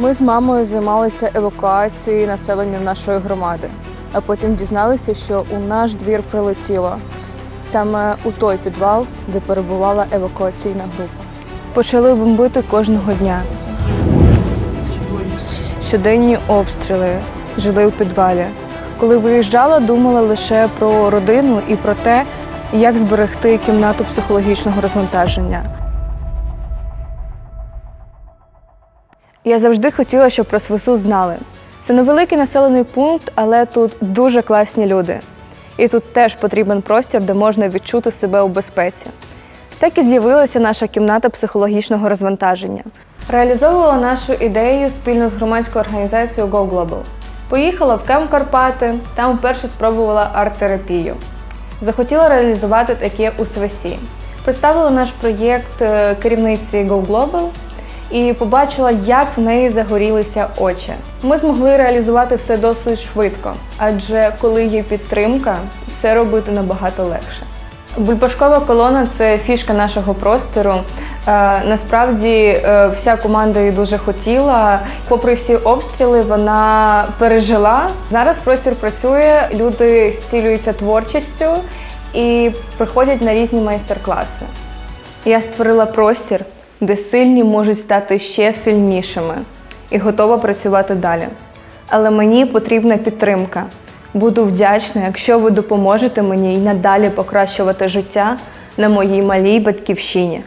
Ми з мамою займалися евакуацією населення нашої громади, а потім дізналися, що у наш двір прилетіло саме у той підвал, де перебувала евакуаційна група. Почали бомбити кожного дня. Щоденні обстріли жили у підвалі. Коли виїжджала, думала лише про родину і про те, як зберегти кімнату психологічного розвантаження. Я завжди хотіла, щоб про СВСУ знали. Це невеликий населений пункт, але тут дуже класні люди. І тут теж потрібен простір, де можна відчути себе у безпеці. Так і з'явилася наша кімната психологічного розвантаження. Реалізовувала нашу ідею спільно з громадською організацією Go Global. Поїхала в Кем Карпати, там вперше спробувала арт-терапію. Захотіла реалізувати таке у СВСі. Представила наш проєкт е, керівниці Go Global і побачила, як в неї загорілися очі. Ми змогли реалізувати все досить швидко, адже коли є підтримка, все робити набагато легше. Бульбашкова колона це фішка нашого простору. Е, насправді е, вся команда її дуже хотіла. Попри всі обстріли, вона пережила. Зараз простір працює, люди зцілюються творчістю і приходять на різні майстер-класи. Я створила простір, де сильні можуть стати ще сильнішими і готова працювати далі. Але мені потрібна підтримка. Буду вдячна, якщо ви допоможете мені і надалі покращувати життя на моїй малій батьківщині.